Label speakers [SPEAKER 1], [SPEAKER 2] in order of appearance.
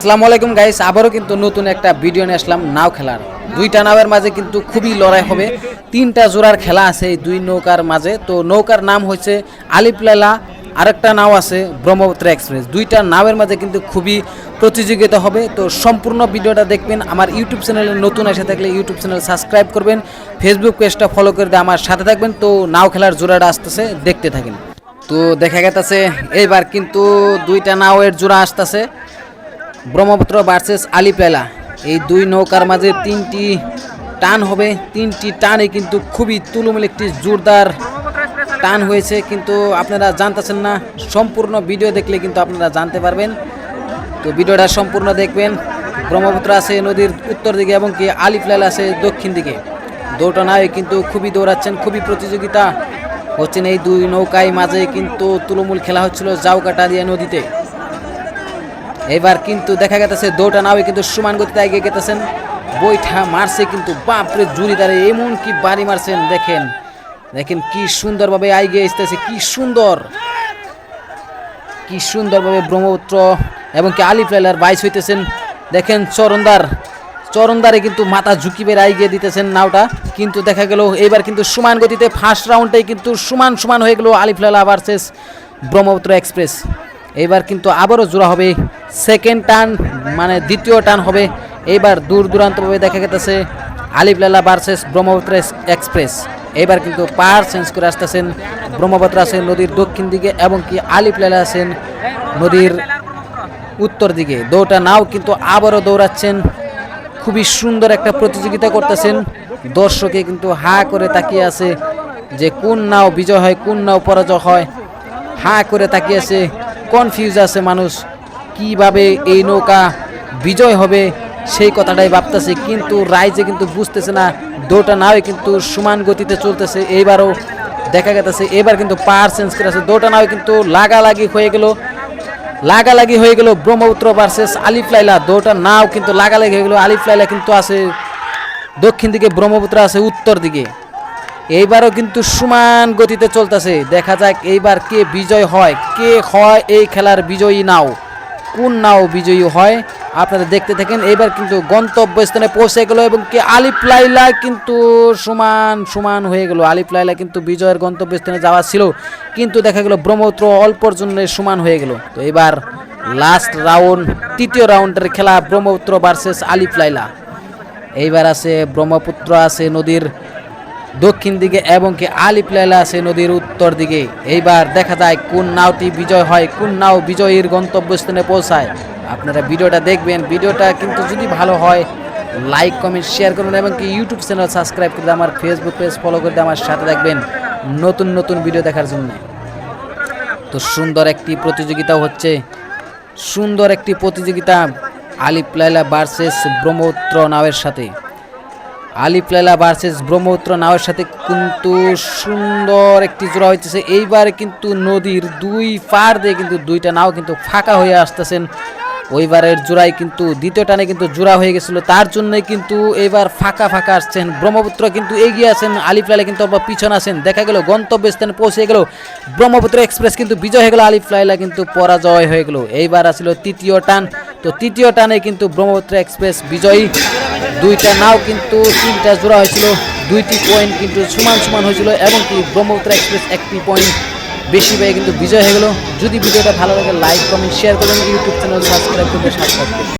[SPEAKER 1] আসসালামু আলাইকুম গাইস আবারও কিন্তু নতুন একটা ভিডিও নিয়ে আসলাম, নাও খেলার। দুইটা নাওয়ের মাঝে কিন্তু খুবই লড়াই হবে। তিনটা জোড়ার খেলা আছে এই দুই নৌকার মাঝে। তো নৌকার নাম হচ্ছে আলিপলালা। আরেকটা নাও আছে ব্রহ্মপুত্র এক্সপ্রেস। দুইটা নাওয়ের মাঝে কিন্তু খুবই প্রতিযোগিতা হবে। তো সম্পূর্ণ ভিডিওটা দেখবেন আমার ইউটিউব চ্যানেলে নতুন এসে থাকলে ইউটিউব চ্যানেল সাবস্ক্রাইব করবেন। ফেসবুক পেজটা ফলো করে আমার সাথে থাকবেন। তো নাও খেলার জোড়াটা আসতেছে, দেখতে থাকেন। তো দেখা গেছে এইবার কিন্তু দুইটা নাওয়ের জোড়া আসতেছে। ব্রহ্মপুত্র ভার্সেস আলিপেলা। এই দুই নৌকার মাঝে তিনটি টান হবে। তিনটি টানে কিন্তু খুবই তুলুমুল একটি জোরদার টান হয়েছে। কিন্তু আপনারা জানতেছেন না, সম্পূর্ণ ভিডিও দেখলে কিন্তু আপনারা জানতে পারবেন। তো ভিডিওটা সম্পূর্ণ দেখবেন। ব্রহ্মপুত্র আছে নদীর উত্তর দিকে এবং কি আলিফলাল আছে দক্ষিণ দিকে। দুটো নায় কিন্তু খুবই দৌড়াচ্ছেন, খুবই প্রতিযোগিতা হচ্ছেন এই দুই নৌকায় মাঝে কিন্তু তুলমূল খেলা হচ্ছিল জাউকাটারিয়া নদীতে। এবার কিন্তু দেখা গেতেছে দৌটা নাও কিন্তু সমান গতিতে এগিয়ে গেতেছেন। বইটা মারছে কিন্তু, বাপরে জুড়ি দাঁড়ে এমন কি বাড়ি মারছেন দেখেন। দেখেন কি সুন্দরভাবে এগিয়ে আসতেছে কি সুন্দর। কি সুন্দরভাবে ব্রহ্মপুত্র এবং কি আলিফ লাইলার বাইস হইতেছেন। দেখেন চরণদার, চরণদারে কিন্তু মাথা ঝুঁকি বের এগিয়ে দিতেছেন নাওটা। কিন্তু দেখা গেল, এবার কিন্তু সমান গতিতে ফার্স্ট রাউন্ডটাই কিন্তু সমান সমান হয়ে গেল আলিফ লাইলা ভার্সেস ব্রহ্মপুত্র এক্সপ্রেস এবার কিন্তু আবারও জোড়া হবে। সেকেন্ড টার্ন মানে দ্বিতীয় টার্ন হবে। এইবার দূর দূরান্তভাবে দেখা গেতেছে আলিফলালা ভার্সেস ব্রহ্মপুত্র এক্সপ্রেস এবার কিন্তু পার চেঞ্জ করে আসতেছেন ব্রহ্মপুত্র আছেন নদীর দক্ষিণ দিকে এবং কি আলিফলালা আছেন নদীর উত্তর দিকে। দৌড়টা নাও কিন্তু আবারও দৌড়াচ্ছেন। খুবই সুন্দর একটা প্রতিযোগিতা করতেছেন। দর্শকে কিন্তু হা করে তাকিয়ে আছে যে কোন নাও বিজয় হয়, কোন নাও পরাজয় হয়। হা করে তাকিয়ে আছে কনফিউজ আছে মানুষ, কীভাবে এই নৌকা বিজয় হবে, সেই কথাটাই ভাবতেছে, কিন্তু রাইজে কিন্তু বুঝতেছে না দৌড়টা নাও কিন্তু সমান গতিতে চলতেছে, এইবারও দেখা গেছে এবার কিন্তু পার চেঞ্জ করে আছে দৌড়টা নাও কিন্তু লাগালাগি হয়ে গেল, লাগালাগি হয়ে গেল ব্রহ্মপুত্র ভার্সেস আলিফ লাইলা দৌড়টা নাও কিন্তু লাগালাগি হয়ে গেল আলিফ লাইলা কিন্তু আছে দক্ষিণ দিকে, ব্রহ্মপুত্র আছে উত্তর দিকে। এইবারও কিন্তু সমান গতিতে চলতেছে। দেখা যাক এইবার কে বিজয় হয়, কে হয় এই খেলার বিজয়ী নাও। কোন নাও বিজয়ী হয়, আপনারা দেখতে থাকেন। এবার কিন্তু গন্তব্যস্থানে পৌঁছে গেল এবং কে আলিফ লাইলা কিন্তু সমান সমান হয়ে গেল। আলিফ লাইলা কিন্তু বিজয়ের গন্তব্যস্থানে যাওয়া ছিল, কিন্তু দেখা গেল ব্রহ্মপুত্র অল্পর জন্য সমান হয়ে গেল। তো এবার লাস্ট রাউন্ড তৃতীয় রাউন্ডের খেলা ব্রহ্মপুত্র ভার্সেস আলিফ লাইলা। এইবার আছে ব্রহ্মপুত্র, আছে নদীর দক্ষিণ দিকে এবং কি আলিপ লাইলা আছে নদীর উত্তর দিকে। এইবার দেখা যায় কোন নাওটি বিজয় হয় কোন নাও বিজয়ীর গন্তব্যস্থানে পৌঁছায়। আপনারা ভিডিওটা দেখবেন, ভিডিওটা কিন্তু যদি ভালো হয় লাইক কমেন্ট শেয়ার করুন এবং কি ইউটিউব চ্যানেল সাবস্ক্রাইব করে আমার ফেসবুক পেজ ফলো করে আমার সাথে থাকবেন নতুন নতুন ভিডিও দেখার জন্য। তো সুন্দর একটি প্রতিযোগিতা হচ্ছে, সুন্দর একটি প্রতিযোগিতা আলিপ লাইলা ভার্সেস ব্রহ্মপুত্র নাওয়ের সাথে। আলিপ লাইলা ভার্সেস ব্রহ্মপুত্র নাওয়ের সাথে কিন্তু সুন্দর একটি জোড়া হইতেছে। এইবার কিন্তু নদীর দুই পার দিয়ে কিন্তু দুইটা নাও কিন্তু ফাঁকা হয়ে আসতেছেন। ওইবারের জোড়াই কিন্তু দ্বিতীয় টানে কিন্তু জোড়া হয়ে গেছিল। তার জন্যই কিন্তু এবার ফাঁকা ফাঁকা আসছেন ব্রহ্মপুত্র। কিন্তু এগিয়ে আছেন আলিফ লাইলা কিন্তু আবার পিছনে আছেন। দেখা গেল গন্তব্যস্থানে পৌঁছে গেল। ব্রহ্মপুত্র এক্সপ্রেস কিন্তু বিজয় হয়ে গেল। আলিফ লাইলা কিন্তু পরাজয় হয়ে গেল। এইবার আসছিল তৃতীয় টান। তো তৃতীয় টানে কিন্তু ব্রহ্মপুত্র এক্সপ্রেস বিজয়ী। দুইটা নাও কিন্তু তিনটা জোড়া হয়েছিল। দুইটি পয়েন্ট কিন্তু সমান সমান হয়েছিল এবং কি ব্রহ্মপুত্র এক্সপ্রেস একটি পয়েন্ট বেশি পেয়ে কিন্তু বিজয় হয়ে গেল। যদি ভিডিওটা ভালো লাগে লাইক কমেন্ট শেয়ার করবেন। ইউটিউব চ্যানেল সাবস্ক্রাইব সাথে থাকবেন